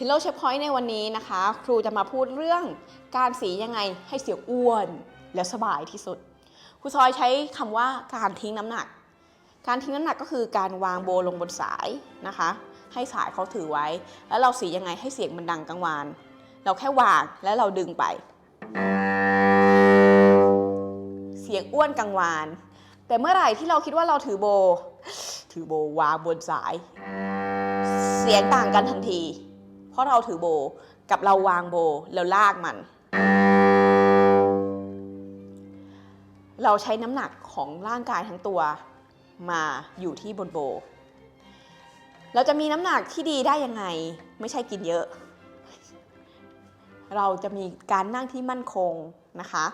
ชิลโลเชฟพอยต์ในวันนี้นะคะ ครูจะมาพูดเรื่องการสียังไงให้เสียงอ้วนและสบายที่สุด ครูซอยใช้คำว่าการทิ้งน้ำหนัก การทิ้งน้ำหนักก็คือการวางโบลงบนสายนะคะ ให้สายเขาถือไว้ แล้วเราสียังไงให้เสียงมันดังกังวาน เราแค่วางแล้วเราดึงไป เสียงอ้วนกังวาน แต่เมื่อไหร่ที่เราคิดว่าเราถือโบ ถือโบวางบนสาย เสียงต่างกันทันที ราะเราถือโบกับเราวางโบแล้วลากมัน เราใช้น้ำหนักของร่างกายทั้งตัวมาอยู่ที่บนโบ เราจะมีน้ำหนักที่ดีได้ยังไง ไม่ใช่กินเยอะ เราจะมีการนั่งที่มั่นคงนะคะ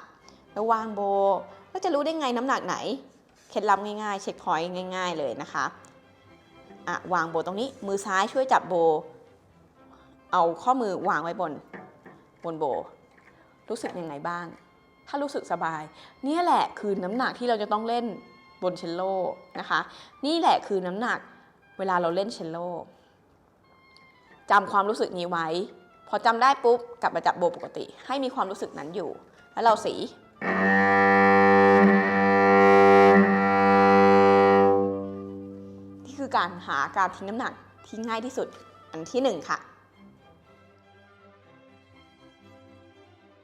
แล้ววางโบก็จะรู้ได้ไงน้ำหนักไหน เคล็ดลับง่ายๆ เช็คพอยต์ง่าย ๆ เลยนะคะ อะ วางโบตรงนี้ มือซ้ายช่วยจับโบ เอาข้อมือวางไว้บนบนโบ รู้สึกยังไงบ้าง ถ้ารู้สึกสบายเนี่ยแหละคือน้ำหนักที่เราจะต้องเล่นบนเชลโลนะคะ นี่แหละคือน้ำหนักเวลาเราเล่นเชลโลจำความรู้สึกนี้ไว้ พอจำได้ปุ๊บกลับมาจับโบปกติ ให้มีความรู้สึกนั้นอยู่ แล้วเราสีนี่คือการหาการทิ้งน้ำหนักที่ง่ายที่สุดอันที่หนึ่งค่ะ